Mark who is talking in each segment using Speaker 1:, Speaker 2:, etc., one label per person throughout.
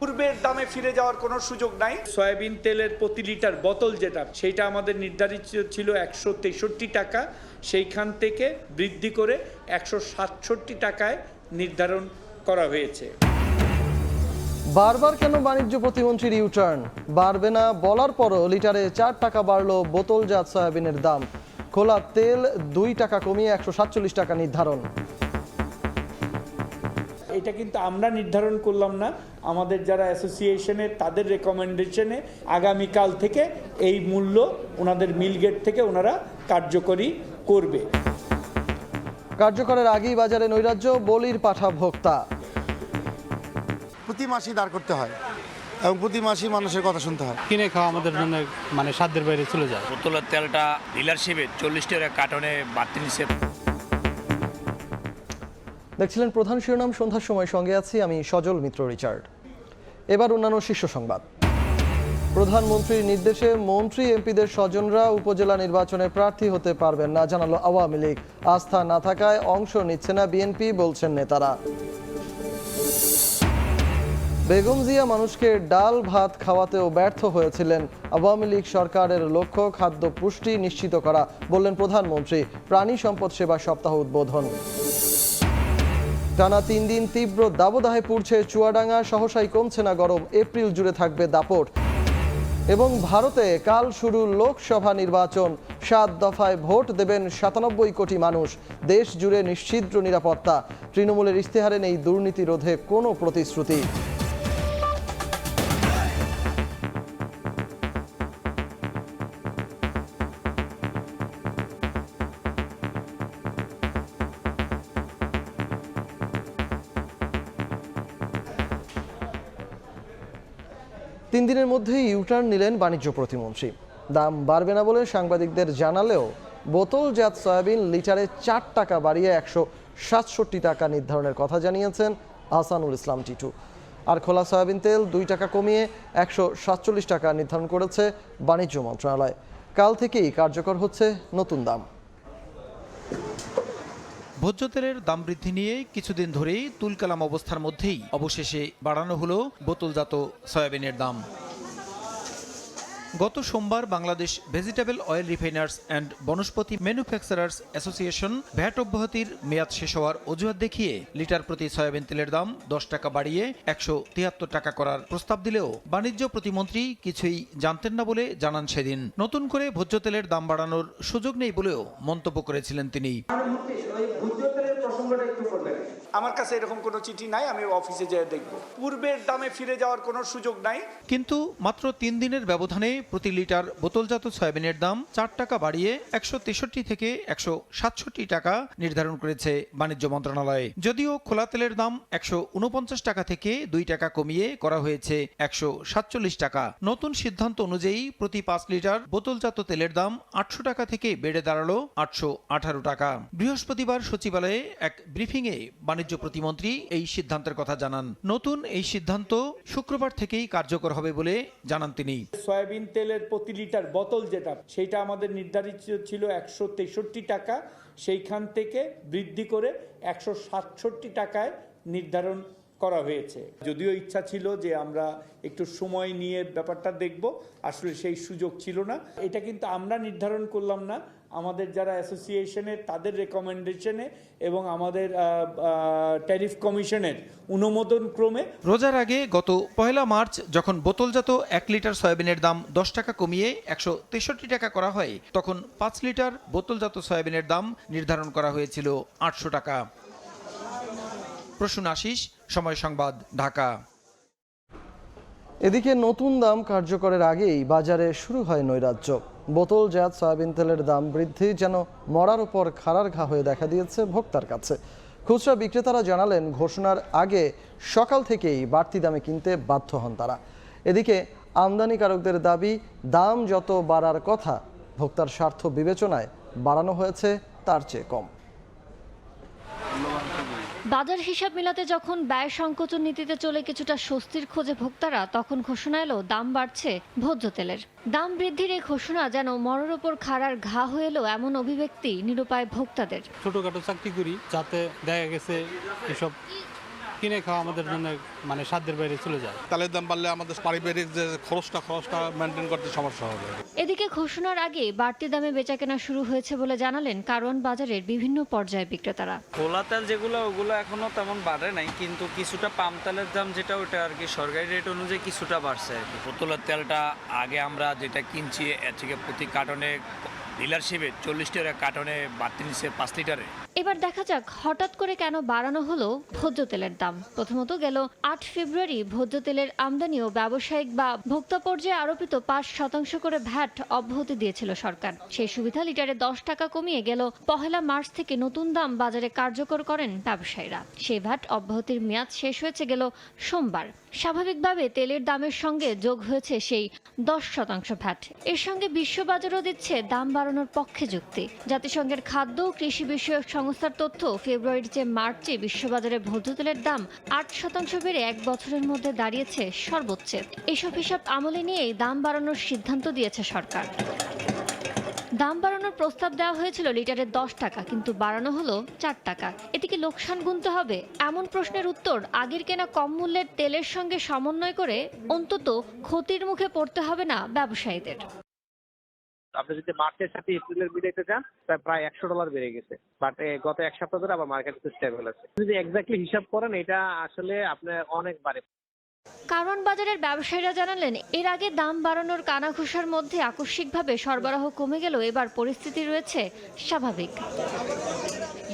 Speaker 1: পূর্বের দামে ফিরে যাওয়ার কোনো সুযোগ নাই। সয়াবিন তেলের প্রতি লিটার বোতল যেটা সেটা আমাদের নির্ধারিত ছিল একশো তেষট্টি টাকা। সেইখান থেকে বৃদ্ধি করে একশো সাতষট্টি টাকায় নির্ধারণ করা হয়েছে।
Speaker 2: বারবার কেন বাণিজ্য প্রতিমন্ত্রীর ইউটার্ন বাড়বে না বলার পরও লিটারে চার টাকা বাড়লো বোতলজাত সয়াবিনের দাম। খোলা তেল দুই টাকা কমিয়ে একশো সাতচল্লিশ টাকা নির্ধারণ।
Speaker 1: এটা কিন্তু আমরা নির্ধারণ করলাম না। আমাদের যারা অ্যাসোসিয়েশনের তাদের রেকমেন্ডেশনে আগামীকাল থেকে এই মূল্য ওনাদের মিলগেট থেকে ওনারা কার্যকরী করবে।
Speaker 2: কার্যকরের আগেই বাজারে নৈরাজ্য বলির পাঠা ভোক্তা।
Speaker 3: প্রতি মাসেই দাঁড় করতে হয় এবং প্রতি মাসেই মানুষের কথা শুনতে হয়।
Speaker 4: কিনে খাওয়া আমাদের জন্য মানে সাধ্যের বাইরে চলে যায়।
Speaker 5: বোতলের তেলটা ডিলারশিপে চল্লিশ টাকা কার্টনে বাড়তি নিচ্ছে
Speaker 2: দেখছিলেন প্রধান শিরোনাম সন্ধ্যার সময় সঙ্গে আছি আমি সজল মিত্র, রিচার্ড। এবার অন্যান্য শীর্ষ সংবাদ। প্রধানমন্ত্রীর নির্দেশে মন্ত্রী, এমপিদের স্বজনরা উপজেলা নির্বাচনে প্রার্থী হতে পারবেন না, জানালো আওয়ামী লীগ। আস্থা না থাকায় অংশ নিচ্ছে না বিএনপি, বলছেন নেতারা। বেগম জিয়া মানুষকে ডাল ভাত খাওয়াতেও ব্যর্থ হয়েছিলেন। আওয়ামী লীগ সরকারের লক্ষ্য, খাদ্য পুষ্টি নিশ্চিত করা, বললেন প্রধানমন্ত্রী। প্রাণী সম্পদ সেবা সপ্তাহ উদ্বোধন। টানা তিন দিন তীব্র দাবদাহে পুড়ছে চুয়াডাঙ্গা, সহসাই কমছে না গরম, এপ্রিল জুড়ে থাকবে দাপট। এবং ভারতে কাল শুরু লোকসভা নির্বাচন, সাত দফায় ভোট দেবেন সাতানব্বই কোটি মানুষ, দেশ জুড়ে নিশ্চিদ্র নিরাপত্তা। তৃণমূলের ইশতেহারে নেই দুর্নীতি রোধে কোনো প্রতিশ্রুতি। তিন দিনের মধ্যেই ইউটার্ন নিলেন বাণিজ্য প্রতিমন্ত্রী। দাম বাড়বে না বলে সাংবাদিকদের জানালেও বোতলজাত সয়াবিন লিটারে চার টাকা বাড়িয়ে একশো সাতষট্টি টাকা নির্ধারণের কথা জানিয়েছেন আহসানুল ইসলাম টিটু। আর খোলা সয়াবিন তেল দুই টাকা কমিয়ে একশো সাতচল্লিশ টাকা নির্ধারণ করেছে বাণিজ্য মন্ত্রণালয়। কাল থেকেই কার্যকর হচ্ছে নতুন দাম।
Speaker 6: ভোজ্য তেলের দাম বৃদ্ধি নিয়ে কিছুদিন ধরেই তুলকালাম অবস্থার মধ্যেই। অবশেষে বাড়ানো হলো বোতলজাত সয়াবিনের দাম। গত সোমবার Bangladesh vegetable oil refiners and Vanaspati manufacturers association VAT অব্যাহতির মেয়াদ শেষ হওয়ার অজুহাত দেখিয়ে লিটার প্রতি সয়াবিন তেলের দাম দশ টাকা বাড়িয়ে একশো তিয়াত্তর টাকা করার প্রস্তাব দিলেও বাণিজ্য প্রতিমন্ত্রী কিছুই জানতেন না বলে জানান সেদিন। নতুন করে ভোজ্য তেলের দাম বাড়ানোর সুযোগ নেই বলেও মন্তব্য করেছিলেন তিনি।
Speaker 1: প্রসঙ্গটা একটু আমার কাছে এরকম কোনো চিঠি নাই, আমি অফিসে যেয়ে দেখব। পূর্বের দামে ফিরে যাওয়ার কোনো সুযোগ নাই।
Speaker 6: কিন্তু মাত্র তিন দিনের ব্যবধানে প্রতি লিটার বোতলজাত সয়াবিনের দাম চার টাকা বাড়িয়ে একশো তেষট্টি থেকে একশো সাতষট্টি টাকা নির্ধারণ করেছে বাণিজ্য মন্ত্রণালয়। যদিও খোলা তেলের দাম একশো উনপঞ্চাশ টাকা থেকে দুই টাকা কমিয়ে করা হয়েছে একশো সাতচল্লিশ টাকা। নতুন সিদ্ধান্ত অনুযায়ী প্রতি পাঁচ লিটার বোতলজাত তেলের দাম আটশো টাকা থেকে বেড়ে দাঁড়াল আটশো আঠারো টাকা। বৃহস্পতিবার সচিবালয়ে এক ব্রিফিংয়ে বাণিজ্য প্রতিমন্ত্রী এই সিদ্ধান্তের কথা জানান। নতুন এই সিদ্ধান্ত শুক্রবার থেকেই কার্যকর হবে বলে জানান তিনি।
Speaker 1: সয়াবিন তেলের প্রতি লিটার বোতল যেটা, সেটা আমাদের নির্ধারিত ছিল একশো তেষট্টি টাকা। সেইখান থেকে বৃদ্ধি করে একশো সাতষট্টি টাকায় নির্ধারণ করা হয়েছে। যদিও ইচ্ছা ছিল যে আমরা একটু সময় নিয়ে ব্যাপারটা দেখব, আসলে সেই সুযোগ ছিল না। এটা কিন্তু আমরা নির্ধারণ করলাম না আমাদের যারা অ্যাসোসিয়েশনের তাদের রেকমেন্ডেশনে এবং আমাদের ট্যারিফ কমিশনের অনুমোদন ক্রমে
Speaker 6: রোজার আগে গত পয়লা মার্চ যখন বোতলজাত এক লিটার সয়াবিনের দাম দশ টাকা কমিয়ে একশো তেষট্টি টাকা করা হয় তখন পাঁচ লিটার বোতলজাত সয়াবিনের দাম নির্ধারণ করা হয়েছিল আটশো টাকা। প্রসূন আশিস সময় সংবাদ ঢাকা।
Speaker 2: এদিকে নতুন দাম কার্যকরের আগেই বাজারে শুরু হয় নৈরাজ্য। বোতলজাত সয়াবিন তেলের দাম বৃদ্ধি যেন মরার উপর খাড়ার ঘা হয়ে দেখা দিয়েছে ভোক্তার কাছে। খুচরা বিক্রেতারা জানালেন, ঘোষণার আগে সকাল থেকেই বাড়তি দামে কিনতে বাধ্য হন তারা। এদিকে আমদানিকারকদের দাবি, দাম যত বাড়ার কথা, ভোক্তার স্বার্থ বিবেচনায় বাড়ানো হয়েছে, তার চেয়ে কম।
Speaker 7: বাজার হিসাব মিলাতে যখন ব্যয় সংকোচন নীতিতে চলে কিছুটা স্বস্তির খোঁজে ভোক্তারা, তখন ঘোষণা এলো, দাম বাড়ছে ভোজ্য তেলের। দাম বৃদ্ধির এই ঘোষণা যেন মরর ওপর খাড়ার ঘা হয়ে এলো এমন অভিব্যক্তি নিরুপায় ভোক্তাদের।
Speaker 4: ছোটখাটো চাকরি করি, যাতে দেখা গেছে এসব কিনে খাওয়া আমাদের জন্য মানে সাধ্যের বাইরে চলে যায়।
Speaker 8: তেলের দাম বাড়লে আমাদের পারিবারিক যে খরচটা খরচটা মেনটেন করতে সমস্যা হবে।
Speaker 7: এদিকে ঘোষণার আগে বাড়তি দামে বেচাকেনা শুরু হয়েছে বলে জানালেন কারণ বাজারের বিভিন্ন পর্যায়ে বিক্রেতারা।
Speaker 9: খোলা তেল যেগুলো ওগুলো এখনও তেমন বাড়ে নাই কিন্তু কিছুটা পাম তেলের দাম যেটা ওটা আর কি সরকারি রেট অনুযায়ী কিছুটা বাড়ছে আর কি।
Speaker 5: বোতলের তেলটা আগে আমরা যেটা কিনছি এর থেকে প্রতি কার্টনে ডিলারশিপে চল্লিশ টাকা কার্টনে বাড়তি নিচ্ছে পাঁচ লিটারে।
Speaker 7: এবার দেখা যাক হঠাৎ করে কেন বাড়ানো হলো ভোজ্য তেলের দাম। প্রথমত গেল আট ফেব্রুয়ারি ভোজ্য তেলের আমদানি ও ব্যবসায়িক বা ভোক্তা পর্যায়ে আরোপিত পাঁচ শতাংশ করে ভ্যাট অব্যাহতি দিয়েছিল সরকার। সেই সুবিধা লিটারে দশ টাকা কমিয়ে গেল। পহেলা মার্চ থেকে নতুন দাম বাজারে কার্যকর করেন ব্যবসায়ীরা। সেই ভ্যাট অব্যাহতির মেয়াদ শেষ হয়েছে গেল সোমবার। স্বাভাবিকভাবে তেলের দামের সঙ্গে যোগ হয়েছে সেই দশ শতাংশ ভ্যাট। এর সঙ্গে বিশ্ববাজারও দিচ্ছে দাম বাড়ানোর পক্ষে যুক্তি। জাতিসংঘের খাদ্য ও কৃষি বিষয়ক সংস্থার তথ্য, ফেব্রুয়ারির চেয়ে মার্চে বিশ্ববাজারে ভোজ্য তেলের দাম আট শতাংশ বেড়ে এক বছরের মধ্যে দাঁড়িয়েছে সর্বোচ্চ। এসব হিসাব আমলে নিয়েই দাম বাড়ানোর সিদ্ধান্ত দিয়েছে সরকার। দাম বাড়ানোর প্রস্তাব দেওয়া হয়েছিল লিটারে দশ টাকা, কিন্তু বাড়ানো হলো চার টাকা। এতে কি লোকসান গুনতে হবে? এমন প্রশ্নের উত্তর আগের কেনা কম মূল্যের তেলের সঙ্গে সমন্বয় করে অন্তত ক্ষতির মুখে পড়তে হবে না ব্যবসায়ীদের।
Speaker 10: আপনি যদি মার্চের সাথে এপ্রিলের মিলাইতে যান তাহলে প্রায় একশো ডলার বেড়ে গেছে। বাট গত এক সপ্তাহ ধরে আবার মার্কেট স্টেবল আছে। যদি এক্স্যাক্টলি হিসাব করেন, এটা আসলে আপনার অনেক বাড়ে
Speaker 7: কারওয়ান বাজারের ব্যবসায়ীরা জানালেন, এর আগে দাম বাড়ানোর কানাঘুষার মধ্যে আকস্মিকভাবে সরবরাহ কমে গেলেও এবার পরিস্থিতি রয়েছে স্বাভাবিক।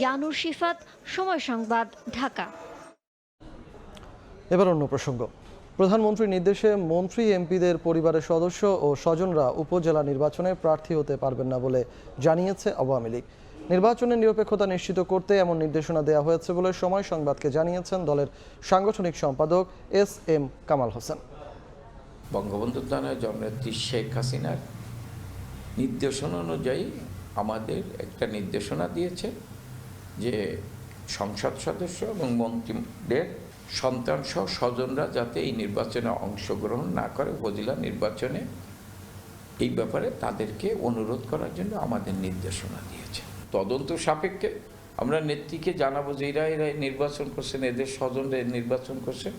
Speaker 7: ইয়ানুর শিফাত, সময় সংবাদ, ঢাকা।
Speaker 2: এবার অন্য প্রসঙ্গ। প্রধানমন্ত্রীর নির্দেশে মন্ত্রী, এমপিদের পরিবারের সদস্য ও স্বজনরা উপজেলা নির্বাচনে প্রার্থী হতে পারবেন না বলে জানিয়েছে আওয়ামী লীগ। নির্বাচনের নিরপেক্ষতা নিশ্চিত করতে এমন নির্দেশনা দেওয়া হয়েছে বলে সময় সংবাদকে জানিয়েছেন দলের সাংগঠনিক সম্পাদক এস এম কামাল হোসেন।
Speaker 11: বঙ্গবন্ধু দানের জননেত্রী শেখ হাসিনার নির্দেশনা অনুযায়ী আমাদের একটা নির্দেশনা দিয়েছে যে সংসদ সদস্য এবং মন্ত্রীদের সন্তান সহ স্বজনরা যাতে এই নির্বাচনে অংশগ্রহণ না করে, উপজেলা নির্বাচনে, এই ব্যাপারে তাদেরকে অনুরোধ করার জন্য আমাদের নির্দেশনা দিয়েছে। তদন্ত সাপেক্ষে আমরা নেত্রীকে জানাব যে এরা এরা নির্বাচন করছেন, এদের স্বজনরা নির্বাচন করছেন।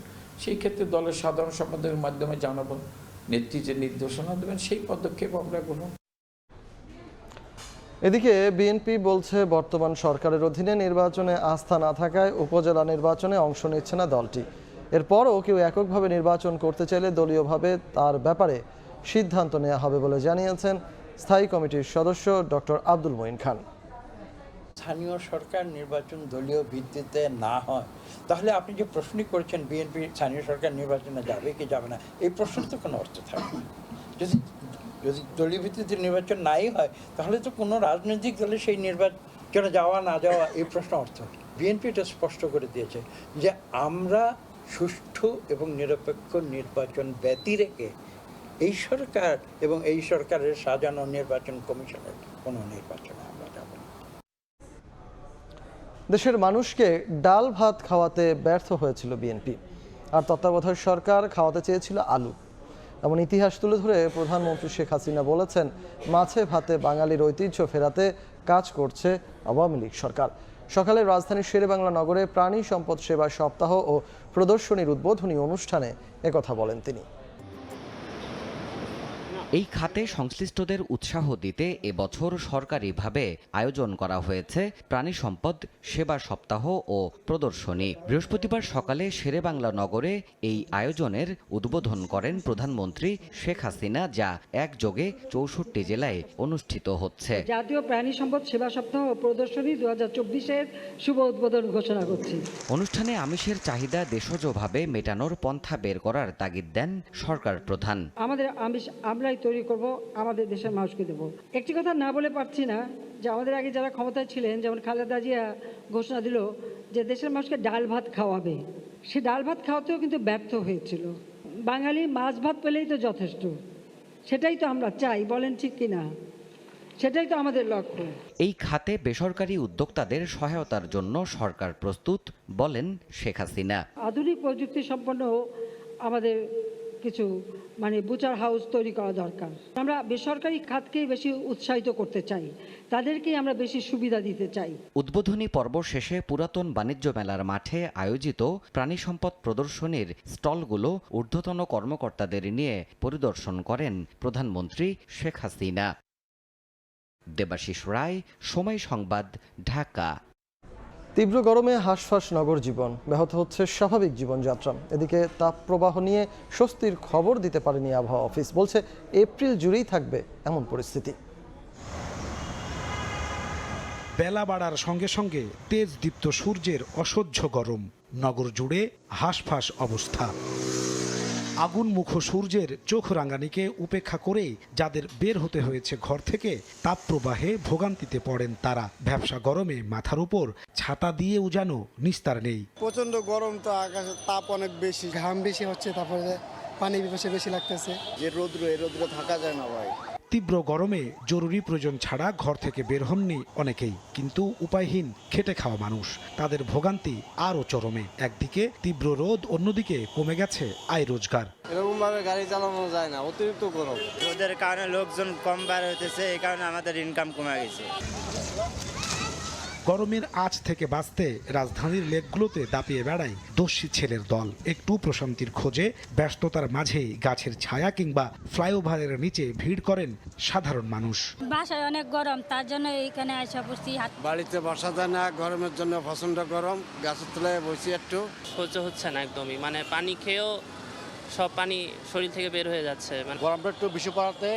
Speaker 11: সেই ক্ষেত্রে দলের সাধারণ সম্পাদকের মাধ্যমে জানাব, নেত্রী যে নির্দেশনা দেবেন, সেই পদক্ষেপ আমরা গ্রহণ
Speaker 2: এদিকে বিএনপি বলছে, বর্তমান সরকারের অধীনে নির্বাচনে আস্থা না থাকায় উপজেলা নির্বাচনে অংশ নিচ্ছে না দলটি। এরপরও কেউ এককভাবে নির্বাচন করতে চাইলে দলীয়ভাবে তার ব্যাপারে সিদ্ধান্ত নেওয়া হবে বলে জানিয়েছেন স্থায়ী কমিটির সদস্য ডক্টর আব্দুল মঈন খান।
Speaker 12: স্থানীয় সরকার নির্বাচন দলীয় ভিত্তিতে না হয়, তাহলে আপনি যে প্রশ্নই করেছেন, বিএনপি স্থানীয় সরকার নির্বাচনে যাবে কি যাবে না, এই প্রশ্নের তো কোনো অর্থ থাকে যদি যদি দলীয় ভিত্তিতে নির্বাচন নাই হয়, তাহলে তো কোনো রাজনৈতিক দলে সেই নির্বাচনে যাওয়া, না যাওয়া, এই প্রশ্ন অর্থ। বিএনপি এটা স্পষ্ট করে দিয়েছে যে আমরা সুষ্ঠু এবং নিরপেক্ষ নির্বাচন ব্যতি রেখে এই সরকার এবং এই সরকারের সাজানো নির্বাচন কমিশনের কোনো নির্বাচনে
Speaker 2: দেশের মানুষকে ডাল ভাত খাওয়াতে ব্যর্থ হয়েছিল বিএনপি। আর তত্ত্বাবধায়ক সরকার খাওয়াতে চেয়েছিল আলু। এমন ইতিহাস তুলে ধরে প্রধানমন্ত্রী শেখ হাসিনা বলেছেন, মাছে ভাতে বাঙালির ঐতিহ্য ফেরাতে কাজ করছে আওয়ামী লীগ সরকার। সকালে রাজধানীর শেরেবাংলা নগরে প্রাণী সম্পদ সেবা সপ্তাহ ও প্রদর্শনীর উদ্বোধনী অনুষ্ঠানে একথা বলেন তিনি।
Speaker 13: এই খাতে সংশ্লিষ্টদের উৎসাহ দিতে এবছর সরকারিভাবে আয়োজন করা হয়েছে প্রাণী সম্পদ সেবা সপ্তাহ ও প্রদর্শনী। বৃহস্পতিবার সকালে শেরেবাংলা নগরে এই আয়োজনের উদ্বোধন করেন প্রধানমন্ত্রী শেখ হাসিনা যা একযোগে চৌষট্টি জেলায় অনুষ্ঠিত হচ্ছে।
Speaker 14: জাতীয় প্রাণী সম্পদ সেবা সপ্তাহ ও প্রদর্শনী দু হাজার চব্বিশের শুভ উদ্বোধন ঘোষণা করছি।
Speaker 13: অনুষ্ঠানে আমিষের চাহিদা দেশজভাবে মেটানোর পন্থা বের করার তাগিদ দেন সরকার প্রধান।
Speaker 14: আমাদের আমিষ আমরাই তৈরি করব আমাদের দেশের মানুষকে দেব। একটি কথা না বলে পারছি না যে আমাদের আগে যারা ক্ষমতায় ছিলেন যেমন খালেদা জিয়া ঘোষণা দিল যে দেশের মানুষকে ডাল ভাত খাওয়াবে। সে ডাল ভাত খাওয়াতেও কিন্তু ব্যর্থ হয়েছিল। বাঙালি মাছ ভাত পেলেই তো যথেষ্ট। সেটাই তো আমরা চাই বলেন ঠিক কিনা সেটাই তো আমাদের লক্ষ্য।
Speaker 13: এই খাতে বেসরকারি উদ্যোক্তাদের সহায়তার জন্য সরকার প্রস্তুত বলেন শেখ হাসিনা।
Speaker 14: আধুনিক প্রযুক্তি সম্পন্ন আমাদের কিছু মানে বুচার হাউস তৈরি করা দরকার। আমরা বেসরকারি খাতকেই বেশি উৎসাহিত করতে চাই। তাদেরকেই আমরা বেশি সুবিধা দিতে চাই।
Speaker 13: উদ্বোধনী পর্ব শেষে পুরাতন বাণিজ্য মেলার মাঠে আয়োজিত প্রাণী সম্পদ প্রদর্শনীর স্টলগুলো ঊর্ধ্বতন কর্মকর্তাদের নিয়ে পরিদর্শন করেন প্রধানমন্ত্রী শেখ হাসিনা। দেবাশিস রায়, সময় সংবাদ, ঢাকা।
Speaker 2: তীব্র গরমে হাঁসফাঁস নগর জীবন। ব্যাহত হচ্ছে স্বাভাবিক জীবনযাত্রা। এদিকে তাপপ্রবাহ নিয়ে স্বস্তির খবর দিতে পারেনি আবহাওয়া অফিস। বলছে, এপ্রিল জুড়েই থাকবে এমন পরিস্থিতি।
Speaker 15: বেলা বাড়ার সঙ্গে সঙ্গে তেজ দীপ্ত সূর্যের অসহ্য গরম। নগর জুড়ে হাঁসফাঁস অবস্থা। আগুন মুখ সূর্যের চোখ রাঙানিকে উপেক্ষা করেই যাদের বের হতে হয়েছে ঘর থেকে তাপ প্রবাহে ভোগান্তিতে পড়েন তারা। ব্যবসা গরমে মাথার উপর ছাতা দিয়ে উজানো নিস্তার নেই।
Speaker 16: প্রচণ্ড গরম তো আকাশে তাপ অনেক বেশি। ঘাম বেশি হচ্ছে তারপরে পানি বেশি বেশি লাগতেছে।
Speaker 3: যে রোদ্র এই রোদ্র থাকা যায় না ভাই।
Speaker 15: তীব্র গরমে জরুরি প্রয়োজন ছাড়া ঘর থেকে বের হননি অনেকেই কিন্তু উপায়হীন খেটে খাওয়া মানুষ। তাদের ভোগান্তি আরও চরমে। একদিকে তীব্র রোদ অন্যদিকে কমে গেছে আয় রোজগার।
Speaker 16: এরকম ভাবে গাড়ি চালানো যায় না অতিরিক্ত গরম।
Speaker 17: রোদের কারণে লোকজন কম বার হইতেছে এই কারণে আমাদের ইনকাম কমে গেছে।
Speaker 15: গরমের আঁচ থেকে বাঁচতে রাজধানীর লেকগুলোতে দাপিয়ে বেড়ায় দস্যি ছেলের দল। একটু প্রশান্তির খোঁজে ব্যস্ততার মাঝেই গাছের ছায়া কিংবা ফ্লাইওভারের নিচে ভিড় করেন সাধারণ মানুষ।
Speaker 18: বাসায় অনেক গরম তার জন্য এইখানে আসা পড়ছি
Speaker 16: বাড়িতে বসা যায় না গরমের জন্য প্রচণ্ড গরম গাছের তলায় বসি একটু।
Speaker 9: সহ্য হচ্ছে না একদমই মানে পানি খেয়েও সব পানি শরীর থেকে বের হয়ে যাচ্ছে মানে
Speaker 3: গরমটা একটু বেশি পড়াতে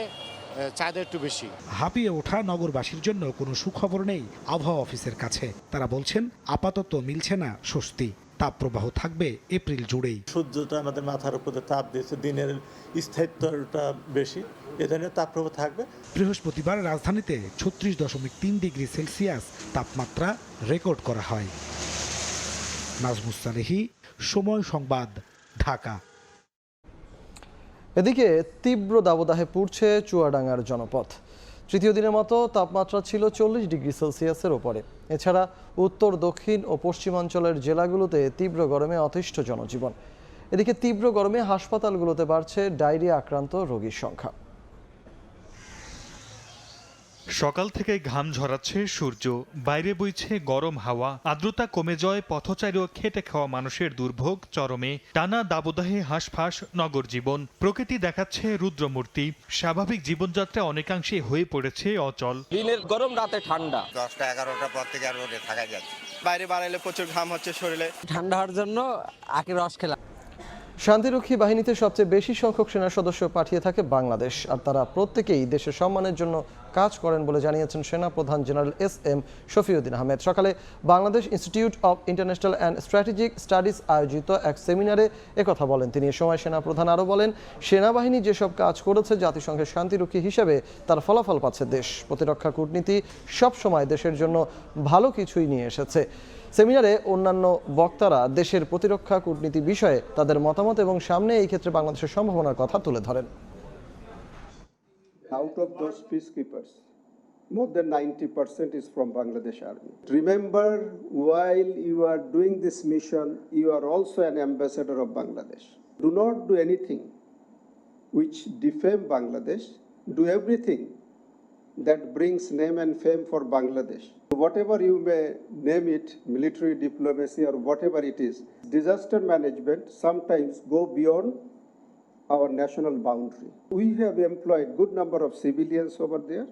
Speaker 3: চাহিদা একটু বেশি।
Speaker 15: হাঁপিয়ে ওঠা নগরবাসীর জন্য কোনো সুখবর নেই আবহাওয়া অফিসের কাছে। তারা বলছেন আপাতত মিলছে না স্বস্তি। তাপপ্রবাহ থাকবে এপ্রিল জুড়েই।
Speaker 19: সূর্যটা আমাদের মাথার উপরে তাপ দিয়েছে দিনের স্থায়িত্বটা বেশি। এ ধরনের তাপপ্রবাহ থাকবে।
Speaker 15: বৃহস্পতিবার রাজধানীতে ছত্রিশ দশমিক তিন ডিগ্রি সেলসিয়াস তাপমাত্রা রেকর্ড করা হয়। নাজমুস সালেহি সময় সংবাদ ঢাকা।
Speaker 2: এদিকে তীব্র দাবদাহে পুড়ছে চুয়াডাঙ্গার জনপথ। তৃতীয় দিনের মতো তাপমাত্রা ছিল চল্লিশ ডিগ্রি সেলসিয়াসের ওপরে। এছাড়া উত্তর, দক্ষিণ ও পশ্চিমাঞ্চলের জেলাগুলোতে তীব্র গরমে অতিষ্ঠ জনজীবন। এদিকে তীব্র গরমে হাসপাতালগুলোতে বাড়ছে ডায়রিয়া আক্রান্ত রোগীর সংখ্যা।
Speaker 20: সকাল থেকে ঘাম ঝরাচ্ছে সূর্য বাইরে বইছে গরম হাওয়া আর্দ্রতা কমে যায় পথচারী ও খেটে খাওয়া মানুষের দুর্ভোগ চরমে টানা দাবদাহে হাঁসফাঁস নগর জীবন। প্রকৃতি দেখাচ্ছে রুদ্রমূর্তি। স্বাভাবিক জীবনযাত্রা অনেকাংশে হয়ে পড়েছে অচল।
Speaker 17: দিনের গরম রাতে ঠান্ডা।
Speaker 3: দশটা এগারোটা পর থেকে আর রোদে থাকা যাচ্ছে
Speaker 17: বাইরে বাড়াইলে প্রচুর ঘাম হচ্ছে শরীরে।
Speaker 9: ঠান্ডা হওয়ার জন্য আখের রস খেলাম।
Speaker 2: শান্তিরক্ষী বাহিনীতে সবচেয়ে বেশি সংখ্যক সেনা সদস্য পাঠিয়ে থাকে বাংলাদেশ আর তারা প্রত্যেকেই দেশের সম্মানের জন্য কাজ করেন বলে জানিয়েছেন সেনা প্রধান general S M Shafiuddin Ahmed. সকালে Bangladesh institute of international and strategic studies আয়োজিত এক সেমিনারে একথা বলেন। তিনি এ সময় সেনা প্রধান আরও বলেন, সেনাবাহিনী যেসব কাজ করেছে, জাতিসংঘের শান্তিরক্ষী হিসেবে তার ফলাফল পাচ্ছে দেশ। প্রতিরক্ষা কূটনীতি সবসময় দেশের জন্য ভালো কিছুই নিয়ে এসেছে। সেমিনারে অন্যান্য বক্তারা দেশের প্রতিরক্ষা কূটনীতি বিষয়ে তাদের মতামত এবং সামনে এই ক্ষেত্রে বাংলাদেশের সম্ভাবনার কথা তুলে ধরেন।
Speaker 21: Out of those peacekeepers, more than 90% is from Bangladesh Army. Remember, while you are doing this mission, you are also an ambassador of Bangladesh. Do not do anything which defame Bangladesh. Do everything that brings name and fame for Bangladesh. Whatever you may name it, military diplomacy or whatever it is, disaster management sometimes go beyond our national boundary. We have employed good number of civilians over there.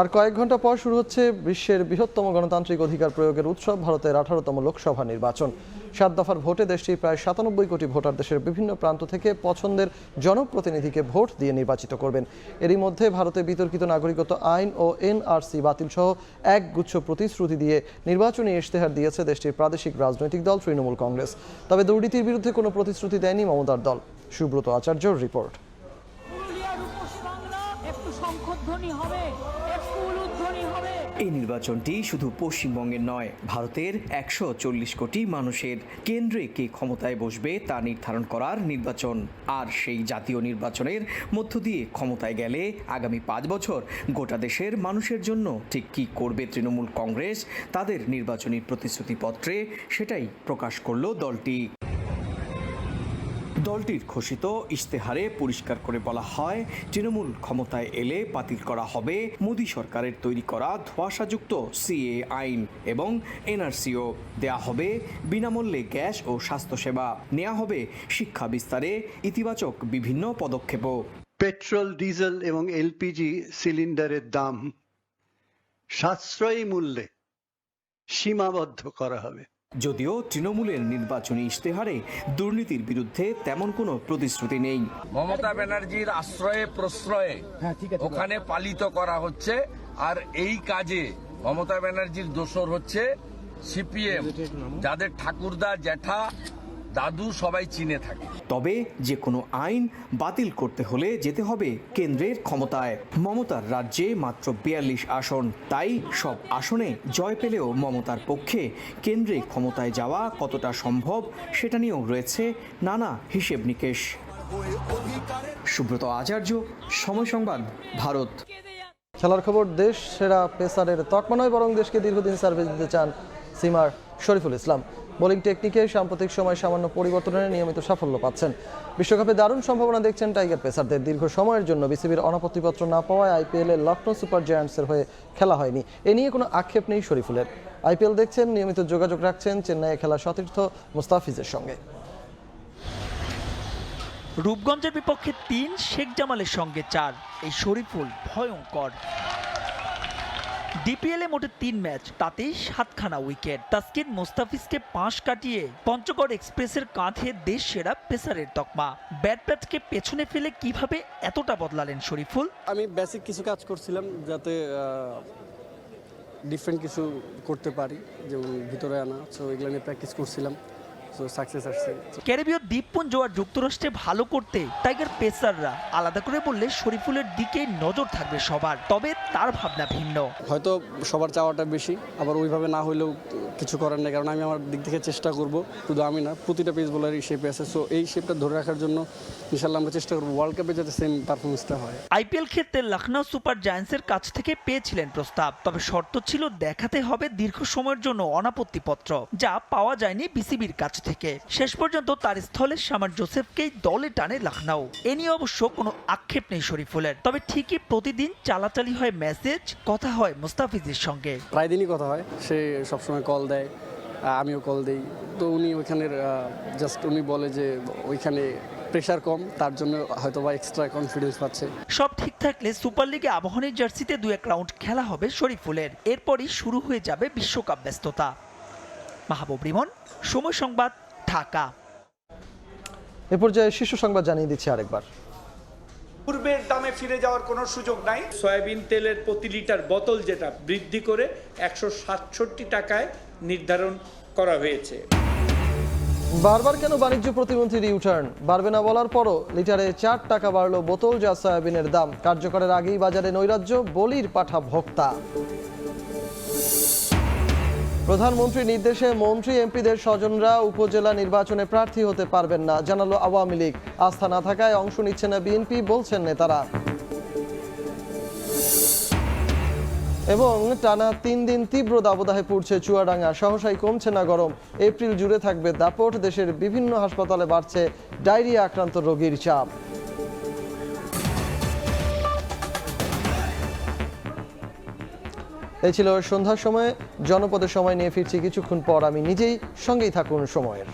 Speaker 2: আর কয়েক ঘণ্টা পর শুরু হচ্ছে বিশ্বের বৃহত্তম গণতান্ত্রিক অধিকার প্রয়োগের উৎসব, ভারতের আঠারোতম লোকসভা নির্বাচন। সাত দফার ভোটে দেশটির প্রায় সাতানব্বই কোটি ভোটার দেশের বিভিন্ন প্রান্ত থেকে পছন্দের জনপ্রতিনিধিকে ভোট দিয়ে নির্বাচিত করবেন। এরই মধ্যে ভারতে বিতর্কিত নাগরিকত্ব আইন ও এনআরসি বাতিল সহ এক গুচ্ছ প্রতিশ্রুতি দিয়ে নির্বাচনী ইশতেহার দিয়েছে দেশটির প্রাদেশিক রাজনৈতিক দল তৃণমূল কংগ্রেস। তবে দুর্নীতির বিরুদ্ধে কোনো প্রতিশ্রুতি দেয়নি মমতার দল। সুব্রত আচার্যর রিপোর্ট।
Speaker 22: এই নির্বাচনটি শুধু পশ্চিমবঙ্গের নয়, ভারতের একশো চল্লিশ কোটি মানুষের। কেন্দ্রে কে ক্ষমতায় বসবে তা নির্ধারণ করার নির্বাচন। আর সেই জাতীয় নির্বাচনের মধ্য দিয়ে ক্ষমতায় গেলে আগামী পাঁচ বছর গোটা দেশের মানুষের জন্য ঠিক কী করবে তৃণমূল কংগ্রেস, তাদের নির্বাচনী প্রতিশ্রুতিপত্রে সেটাই প্রকাশ করল দলটি। দলটির ঘোষিত ইশতেহারে পরিষ্কার করে বলা হয়, তৃণমূল ক্ষমতায় এলে বাতিল করা হবে, মোদী সরকারের তৈরি করা ধোঁয়াশাযুক্ত সিএ আইন এবং এনআরসিও। দেয়া হবে বিনামূল্যে গ্যাস ও স্বাস্থ্যসেবা। নেওয়া হবে শিক্ষা বিস্তারে ইতিবাচক বিভিন্ন পদক্ষেপও।
Speaker 23: পেট্রোল, ডিজেল এবং এলপিজি সিলিন্ডারের দাম সাশ্রয়ী মূল্যে সীমাবদ্ধ করা হবে।
Speaker 22: যদিও তৃণমূলের নির্বাচনী ইশতেহারে দুর্নীতির বিরুদ্ধে তেমন কোনো প্রতিশ্রুতি নেই।
Speaker 24: মমতা ব্যানার্জির আশ্রয়ে প্রশ্রয়ে ওখানে পালিত করা হচ্ছে আর এই কাজে মমতা ব্যানার্জির দোষর হচ্ছে সিপিএম। যাদের ঠাকুরদা জ্যাঠা দাদু সবাই চিনে থাকে।
Speaker 22: তবে যে কোনো আইন বাতিল করতে হলে যেতে হবে কেন্দ্রের ক্ষমতায়। মমতার রাজ্যে মাত্র বিয়াল্লিশ আসন। তাই সব আসনে জয় পেলেও মমতার পক্ষে কেন্দ্রে ক্ষমতায় যাওয়া কতটা সম্ভব সেটা নিয়েও রয়েছে নানা হিসেব নিকেশ। সুব্রত আচার্য সময় সংবাদ ভারত।
Speaker 2: খেলার খবর দেশ সেরা পেসারের তকমা নয় বরং দেশকে দীর্ঘদিন সার্ভিস দিতে চান সিমার শরীফুল ইসলাম। বোলিং টেকনিকে সাম্প্রতিক সময় সামান্য পরিবর্তনের নিয়মিত সাফল্য পাচ্ছেন। বিশ্বকাপে দারুণ সম্ভাবনা দেখছেন টাইগার পেসারদের। দীর্ঘ সময়ের জন্য বিসিবির অনাপত্তিপত্র না পাওয়ায় আইপিএলে লখনৌ সুপার জায়ান্টসের হয়ে খেলা হয়নি। এ নিয়ে কোনো আক্ষেপ নেই শরীফুলের। আইপিএল দেখছেন, নিয়মিত যোগাযোগ রাখছেন চেন্নাইয়ে খেলা সতীর্থ মুস্তাফিজের সঙ্গে।
Speaker 25: রূপগঞ্জের বিপক্ষে তিন, শেখ জামালের সঙ্গে চার। এই শরীফুল ভয়ঙ্কর। ডিপিএলে মোটে তিন ম্যাচ তাতেই সাতখানা উইকেট। তাসকিন মোস্তাফিজকে পাঁচ কাটিয়ে পঞ্চগড় এক্সপ্রেসের কাঁধে দেশ সেরা পেসারের তকমা। ব্যাট প্যাচকে পেছনে ফেলে কীভাবে এতটা বদলালেন শরীফুল?
Speaker 26: আমি বেসিক কিছু কাজ করছিলাম যাতে ডিফারেন্ট কিছু করতে পারি যেমন ভিতরে আনা। সো এগুলো নিয়ে প্র্যাকটিস করছিলাম। সো সাকসেস আসছে।
Speaker 25: ক্যারিবীয় দ্বীপপুঞ্জ আর যুক্তরাষ্ট্রে ভালো করতে টাইগার পেসাররা আলাদা করে বললে শরীফুলের দিকে নজর থাকবে সবার। তবে তার ভাবনা ভিন্ন।
Speaker 26: হয়তো সবার চাওয়াটা বেশি আবার ওইভাবে না হলেও কিছু করার নেই কারণ আমি আমার দিক থেকে চেষ্টা করব শুধু আমি না প্রতিটা পেস বোলারই শেপে আছে। সো এই শেপটা ধরে রাখার জন্য ইনশাল্লাহ আমরা চেষ্টা করব ওয়ার্ল্ড কাপে যাতে সেম পারফরমেন্সটা হয়।
Speaker 25: আইপিএল ক্ষেত্রে লখনৌ সুপার জায়ান্টসের কাছ থেকে পেয়েছিলেন প্রস্তাব তবে শর্ত ছিল দেখাতে হবে দীর্ঘ সময়ের জন্য অনাপত্তিপত্র যা পাওয়া যায়নি বিসিবির কাছ থেকে। শেষ পর্যন্ত তার স্থলে সামার জোসেফকেই দলে টানে লখনৌ এ নিয়ে অবশ্য কোনো আক্ষেপ নেই শরীফুলের তবে ঠিকই প্রতিদিন চালাচালি হয় মেসেজ কথা হয় মুস্তাফিজের সঙ্গে।
Speaker 26: প্রায় দিনই কথা হয়। সে সবসময় কল দেয় আমিও কল দিই। তো উনি ওইখানের জাস্ট উনি বলে যে ওইখানে প্রেশার কম তার জন্য হয়তো বা এক্সট্রা কনফিডেন্স পাচ্ছে।
Speaker 25: সব ঠিক থাকলে সুপার লিগে আবাহনীর জার্সিতে দু এক রাউন্ড খেলা হবে শরীফুলের। এরপরই শুরু হয়ে যাবে বিশ্বকাপ ব্যস্ততা। মাহবুব রিমন সময় সংবাদ ঢাকা।
Speaker 2: এ পর্যায়ে শীর্ষ সংবাদ জানিয়ে দিচ্ছি আরেকবার।
Speaker 27: পূর্বের দামে ফিরে যাওয়ার কোনো সুযোগ নাই। সয়াবিন তেলের প্রতি লিটার বোতল যেটা বৃদ্ধি করে একশো সাতষট্টি টাকায় নির্ধারণ করা হয়েছে।
Speaker 2: বারবার কেন বাণিজ্য প্রতিমন্ত্রী ইউটার্ন বাড়বে না বলার পরও লিটারে চার টাকা বাড়ল বোতল যা সয়াবিনের দাম। কার্যকরের আগেই বাজারে নৈরাজ্য বলির পাঠা ভোক্তা। প্রধানমন্ত্রীর নির্দেশে মন্ত্রী এমপিদের স্বজনরা উপজেলা নির্বাচনে প্রার্থী হতে পারবেন না, জানালো আওয়ামী লীগ। আস্থা না থাকায় অংশ নিচ্ছে না বিএনপি, বলছেন নেতারা। এবং টানা তিন দিন তীব্র দাবদাহে পড়ছে চুয়াডাঙ্গা। সহসাই কমছে না গরম। এপ্রিল জুড়ে থাকবে দাপট। দেশের বিভিন্ন হাসপাতালে বাড়ছে ডায়রিয়া আক্রান্ত রোগীর চাপ। এই ছিল সন্ধ্যার সময়। জনপদের সময় নিয়ে ফিরছি কিছুক্ষণ পর। আমি নিজেই সঙ্গেই থাকুন সময়ের।